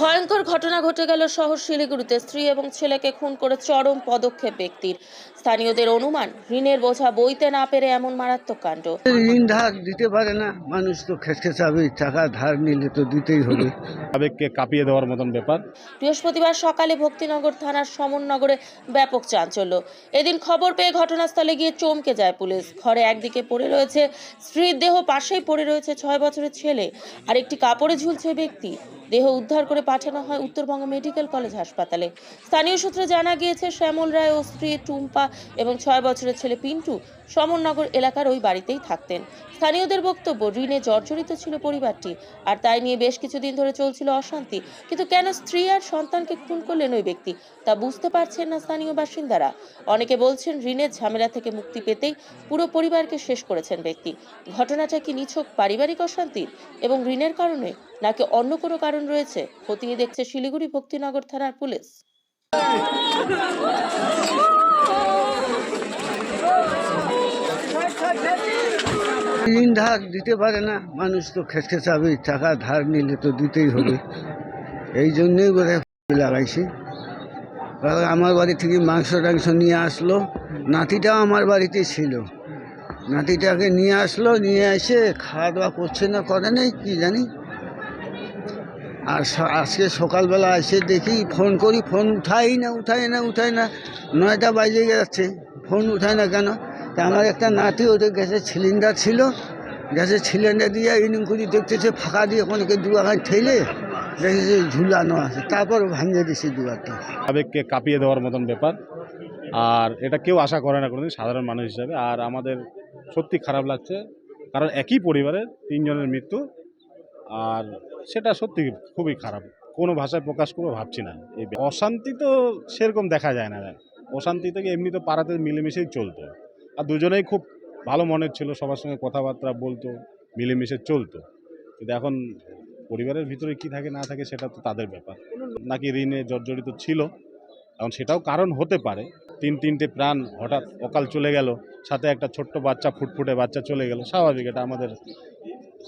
ভয়ঙ্কর ঘটনা ঘটে গেল শহর শিলিগুড়িতে। স্ত্রী এবং ছেলেকে খুন করে চরম পদক্ষেপ ব্যক্তির। স্থানীয়দের অনুমান ঋণের বোঝা বইতে না পেরে এমন মারাত্মক কাণ্ড। ঋণ ধার দিতে পারে না মানুষ তো চাবে টাকা ধার নিলে তো দিতেই হবে। আবেগকে কাঁপিয়ে দেওয়ার মতন ব্যাপার। বৃহস্পতিবার সকালে ভক্তিনগর থানার সমননগরে ব্যাপক চাঞ্চল্য। এদিন খবর পেয়ে ঘটনাস্থলে গিয়ে চমকে যায় পুলিশ। ঘরে একদিকে পড়ে রয়েছে স্ত্রীর দেহ পাশেই পড়ে রয়েছে ছয় বছরের ছেলে। আর একটি কাপড়ে ঝুলছে ব্যক্তি। দেহ উদ্ধার করে পাঠানো হয় উত্তরবঙ্গ মেডিকেল কলেজ হাসপাতালে। স্থানীয় সূত্রে জানা গিয়েছে, শ্যামল রায় ও স্ত্রী টুম্পা এবং ছয় বছরের ছেলে পিন্টু সমরনগর এলাকার ওই বাড়িতেই থাকতেন। স্থানীয়দের বক্তব্য, ঋণে জর্জরিত ছিল পরিবারটি আর তাই নিয়ে বেশ কিছুদিন ধরে চলছিল অশান্তি। কিন্তু কেন স্ত্রী আর সন্তানকে খুন করলেন ওই ব্যক্তি, তা বুঝতে পারছেন না স্থানীয় বাসিন্দারা। অনেকে বলছেন, ঋণের ঝামেলা থেকে মুক্তি পেতেই পুরো পরিবারকে শেষ করেছেন ব্যক্তি। ঘটনাটা কি নিছক পারিবারিক অশান্তির এবং ঋণের কারণে নাকি অন্য কোনো কারণ রয়েছে, খতিয়ে দেখছে শিলিগুড়ি ভক্তিনগর থানার পুলিশ। ঋণ ধার দিতে পারে না, মানুষ তো খেসখে চাবে টাকা ধার নিলে তো দিতেই হবে। এই জন্যই বোধ লাগাইছি। কারণ আমার বাড়ি থেকে মাংস টাংস নিয়ে আসলো, নাতিটাও আমার বাড়িতে ছিল। নাতিটাকে নিয়ে আসলো, নিয়ে এসে খাওয়া দাওয়া করছে না, করে নেই, কি জানি। আর আজকে সকালবেলা এসে দেখি ফোন করি, ফোন উঠাই না উঠাই না উঠাই না। নয়টা বাজে যাচ্ছে, ফোন উঠায় না কেন? তা আমার একটা নাতি, ওদের গ্যাসের সিলিন্ডার ছিল। গ্যাসের সিলিন্ডার দিয়ে ইনিং করে দেখতেছে, ফাঁকা দিয়ে অনেকে দুয়াখান ঠেলে দেখেছে ঝুলানো আছে। তারপর ভাঙিয়ে দিয়েছে দুয়ারটা। আবেগকে কাঁপিয়ে দেওয়ার মতন ব্যাপার। আর এটা কেউ আশা করে না কোনোদিন, সাধারণ মানুষ হিসাবে। আর আমাদের সত্যি খারাপ লাগছে, কারণ একই পরিবারের তিনজনের মৃত্যু। আর সেটা সত্যি খুবই খারাপ। কোনো ভাষায় প্রকাশ করব ভাবছি না। এই অশান্তি তো সেরকম দেখা যায় না। অশান্তি থেকে এমনি তো পাড়াতে মিলেমিশেই চলতো। আর দুজনেই খুব ভালো মনের ছিল, সবার সঙ্গে কথাবার্তা বলতো, মিলেমিশে চলতো। কিন্তু এখন পরিবারের ভিতরে কি থাকে না থাকে সেটা তো তাদের ব্যাপার। নাকি ঋণে জর্জরিত ছিল, এখন সেটাও কারণ হতে পারে। তিন তিনটে প্রাণ হঠাৎ অকাল চলে গেল, সাথে একটা ছোট্ট বাচ্চা, ফুটফুটে বাচ্চা চলে গেল, স্বাভাবিক, এটা আমাদের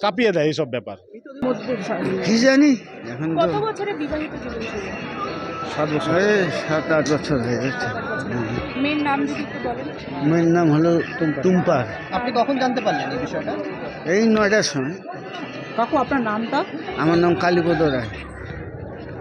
কাঁপিয়ে দেয় এইসব ব্যাপার। কি জানি? এখন কত বছরের বিবাহিত জীবন ছিল? সাত বছর। সাত আট বছর হয়ে গেছে। মেয়ের নাম যদি একটু বলেন। মেয়ের নাম হলো টুম্পার আপনি কখন জানতে পারলেন এই বিষয়টা? এই নয়টার সময়। কাকু আপনার নামটা? আমার নাম কালীপদ রায়।